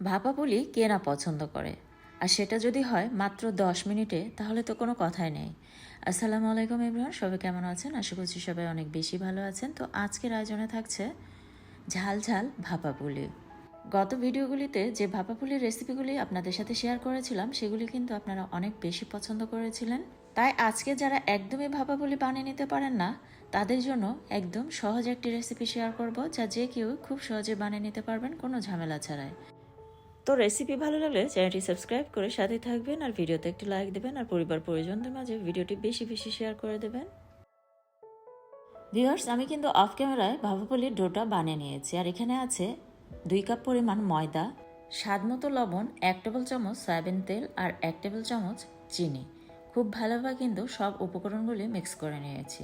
ভাপা পুলি কে না পছন্দ করে? আর সেটা যদি হয় মাত্র দশ মিনিটে, তাহলে তো কোনো কথাই নেই। আসসালামু আলাইকুম ইমরান, সবাই কেমন আছেন? আশা করছি সবাই অনেক বেশি ভালো আছেন। তো আজকের আয়োজনে থাকছে ঝাল ঝাল ভাপা পুলি। গত ভিডিওগুলিতে যে ভাপা পুলির রেসিপিগুলি আপনাদের সাথে শেয়ার করেছিলাম, সেগুলি কিন্তু আপনারা অনেক বেশি পছন্দ করেছিলেন। তাই আজকে যারা একদমই ভাপা পুলি বানিয়ে নিতে পারেন না, তাদের জন্য একদম সহজ একটি রেসিপি শেয়ার করব, যা যে কেউ খুব সহজে বানিয়ে নিতে পারবেন কোনো ঝামেলা ছাড়াই। তো রেসিপি ভালো লাগলে চ্যানেলটি সাবস্ক্রাইব করে সাথে থাকবেন আর ভিডিওতে একটি লাইক দেবেন আর পরিবার পরিজনদের মাঝে ভিডিওটি বেশি বেশি শেয়ার করে দেবেন। ভিউয়ার্স আমি কিন্তু অফ ক্যামেরায় ভাবাপলির ডোটা বানিয়ে নিয়েছি আর এখানে আছে দুই কাপ পরিমাণ ময়দা, স্বাদ মতো লবণ, এক টেবিল চামচ সয়াবিন তেল আর এক টেবিল চামচ চিনি। খুব ভালোভাবে কিন্তু সব উপকরণগুলি মিক্স করে নিয়েছি।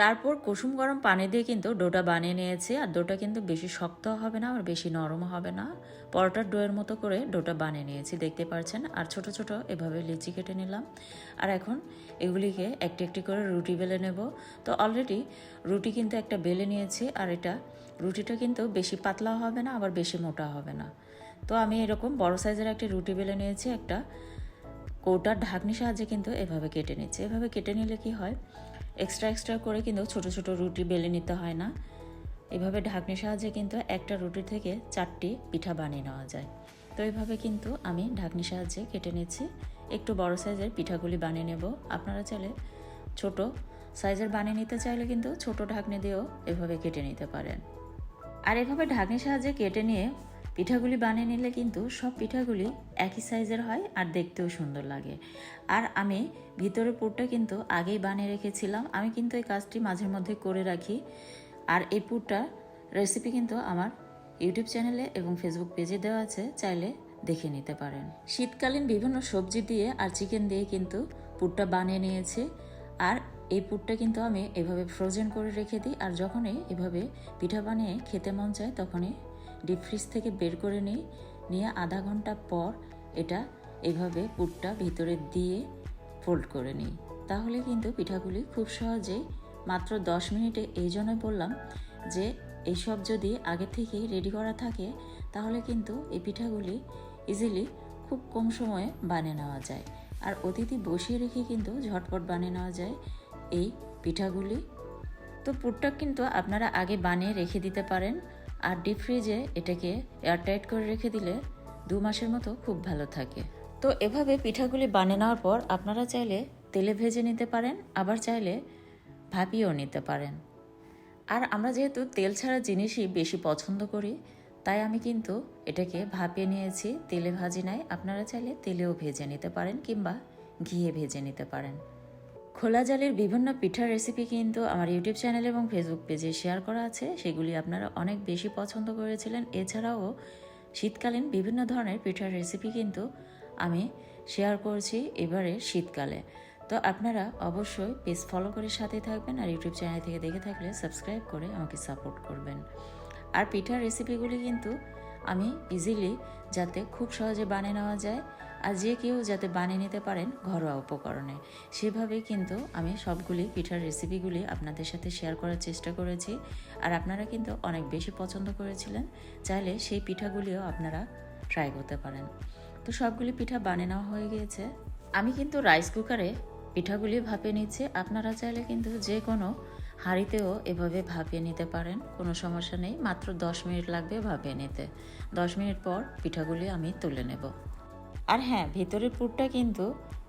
তারপর কুসুম গরম পানি দিয়ে কিন্তু ডোটা বানিয়ে নিয়েছি, আর ডোটা কিন্তু বেশি শক্ত হবে না, আর বেশি নরম হবে না। পরোটার ডোয়ের মতো করে ডোটা বানিয়ে নিয়েছি, দেখতে পাচ্ছেন আর ছোট ছোট এভাবে লিচি কেটে নিলাম। আর এখন এগুলিকে একটি একটি করে রুটি বেলে নেব। তো অলরেডি রুটি কিন্তু একটা বেলে নিয়েছি, আর এটা রুটিটা কিন্তু বেশি পাতলা হবে না, আবার বেশি মোটা হবে না। তো আমি এরকম বড় সাইজের একটি রুটি বেলে নিয়েছি, একটা কৌটার ঢাকনি সাহায্যে কিন্তু এভাবে কেটে নিচ্ছে। এভাবে কেটে নিলে কি হয়? এক্সট্রা এক্সট্রা করে কিন্তু ছোট ছোট রুটি বেলে নিতে হয় না। এভাবে ঢাকনির সাহায্যে কিন্তু একটা রুটি থেকে চারটি পিঠা বানিয়ে নেওয়া যায়। তো এইভাবে কিন্তু আমি ঢাকনির সাহায্যে কেটে নিচ্ছি। একটু বড় সাইজের পিঠাগুলি বানিয়ে নেব। আপনারা চাইলে ছোট সাইজের বানিয়ে নিতে চাইলে কিন্তু ছোট ঢাকনি দিয়েও এভাবে কেটে নিতে পারেন। আর এভাবে ঢাকনির সাহায্যে কেটে নিয়ে পিঠাগুলি বানিয়ে নিলে কিন্তু সব পিঠাগুলি একই সাইজের হয় আর দেখতেও সুন্দর লাগে। আর আমি ভিতরের পুরটা কিন্তু আগেই বানিয়ে রেখেছিলাম। আমি কিন্তু এই কাজটি মাঝের মধ্যে করে রাখি। আর এই পুরটা রেসিপি কিন্তু আমার ইউটিউব চ্যানেলে এবং ফেসবুক পেজে দেওয়া আছে, চাইলে দেখে নিতে পারেন। শীতকালীন বিভিন্ন সবজি দিয়ে আর চিকেন দিয়ে কিন্তু পুরটা বানিয়ে নিয়েছি। আর এই পুরটা কিন্তু আমি এভাবে ফ্রোজেন করে রেখে দিই। আর যখনই এভাবে পিঠা বানিয়ে খেতে মন চায়, তখনই ডিপ ফ্রিজ থেকে বের করে নিই, নিয়ে আধা ঘণ্টা পর এটা এভাবে পুরটা ভিতরে দিয়ে ফোল্ড করে নিই। তাহলে কিন্তু পিঠাগুলি খুব সহজেই মাত্র দশ মিনিটে এই জন্য বললাম যে এইসব যদি আগে থেকেই রেডি করা থাকে, তাহলে কিন্তু এই পিঠাগুলি ইজিলি খুব কম সময়ে বানিয়ে নেওয়া যায়। আর অতিথি বসিয়ে রেখে কিন্তু ঝটপট বানিয়ে নেওয়া যায় এই পিঠাগুলি। তো পুরটা কিন্তু আপনারা আগে বানিয়ে রেখে দিতে পারেন। আর ডিপ ফ্রিজে এটাকে এয়ারটাইট করে রেখে দিলে দু মাসের মতো খুব ভালো থাকে। তো এভাবে পিঠাগুলি বানিয়ে নেওয়ার পর আপনারা চাইলে তেলে ভেজে নিতে পারেন, আবার চাইলে ভাপিয়েও নিতে পারেন। আর আমরা যেহেতু তেল ছাড়া জিনিসই বেশি পছন্দ করি, তাই আমি কিন্তু এটাকে ভাপিয়ে নিয়েছি, তেলে ভাজি নাই। আপনারা চাইলে তেলেও ভেজে নিতে পারেন কিংবা ঘিয়ে ভেজে নিতে পারেন। খোলা জালের বিভিন্ন পিঠার রেসিপি কিন্তু আমার ইউটিউব চ্যানেল এবং ফেসবুক পেজে শেয়ার করা আছে। সেগুলি আপনারা অনেক বেশি পছন্দ করেছিলেন। এছাড়াও শীতকালীন বিভিন্ন ধরনের পিঠার রেসিপি কিন্তু আমি শেয়ার করছি এবারে শীতকালে। তো আপনারা অবশ্যই পেজ ফলো করে সাথে থাকবেন আর ইউটিউব চ্যানেল থেকে দেখে থাকলে সাবস্ক্রাইব করে আমাকে সাপোর্ট করবেন। আর পিঠার রেসিপিগুলি কিন্তু আমি ইজিলি যাতে খুব সহজে বানিয়ে নেওয়া যায় আর যে কেউ যাতে বানিয়ে নিতে পারেন ঘরোয়া উপকরণে। সেভাবেই কিন্তু আমি সবগুলি পিঠার রেসিপিগুলি আপনাদের সাথে শেয়ার করার চেষ্টা করেছি আর আপনারা কিন্তু অনেক বেশি পছন্দ করেছিলেন, চাইলে সেই পিঠাগুলিও আপনারা ট্রাই করতে পারেন। তো সবগুলি পিঠা বানিয়ে নেওয়া হয়ে গিয়েছে। আমি কিন্তু রাইস কুকারে পিঠাগুলি ভাপিয়ে নিচ্ছি। আপনারা চাইলে কিন্তু যে কোনো হাঁড়িতেও এভাবে ভাপিয়ে নিতে পারেন, কোনো সমস্যা নেই। মাত্র দশ মিনিট লাগবে ভাপিয়ে নিতে। দশ মিনিট পর পিঠাগুলি আমি তুলে নেব। আর হ্যাঁ ভিতরের পুরটা কিন্তু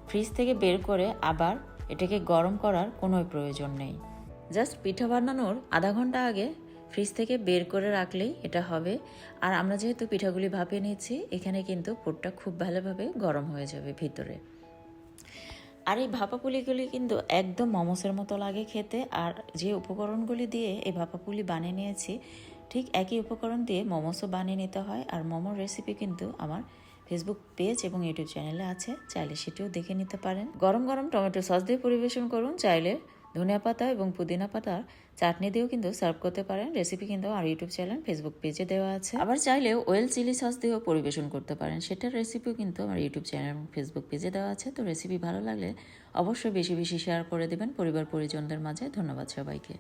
ফ্রিজ থেকে বের করে আবার এটাকে গরম করার কোনো প্রয়োজন নেই। জাস্ট পিঠা বানানোর আধা ঘণ্টা আগে ফ্রিজ থেকে বের করে রাখলেই এটা হবে। আর আমরা যেহেতু পিঠাগুলি ভাপিয়ে নিচ্ছি, এখানে কিন্তু পুরটা খুব ভালোভাবে গরম হয়ে যাবে ভিতরে। আর এই ভাপা পুলিগুলি কিন্তু একদম মোমোসের মতো লাগে খেতে। আর যে উপকরণগুলি দিয়ে এই ভাপা পুলি বানিয়ে নিয়েছি, ঠিক একই উপকরণ দিয়ে মোমোসও বানিয়ে নিতে হয়। আর মোমোর রেসিপি কিন্তু আমার ফেসবুক পেজ এবং ইউটিউব চ্যানেলে আছে। চাইলে সেটিও দেখে নিতে পারেন। গরম গরম টমেটো সস দিয়ে পরিবেশন করুন। চাইলে ধনিয়া পাতা এবং পুদিনা পাতা, চাটনি দিয়েও কিন্তু সার্ভ করতে পারেন। রেসিপি কিন্তু আমার ইউটিউব চ্যানেল ফেসবুক পেজে দেওয়া আছে। আবার চাইলে ওয়েল চিলি সস দিয়েও পরিবেশন করতে পারেন। সেটার রেসিপিও কিন্তু আমার ইউটিউব চ্যানেল এবং ফেসবুক পেজে দেওয়া আছে। তো রেসিপি ভালো লাগলে অবশ্যই বেশি বেশি শেয়ার করে দেবেন পরিবার পরিজনদের মাঝে। ধন্যবাদ সবাইকে।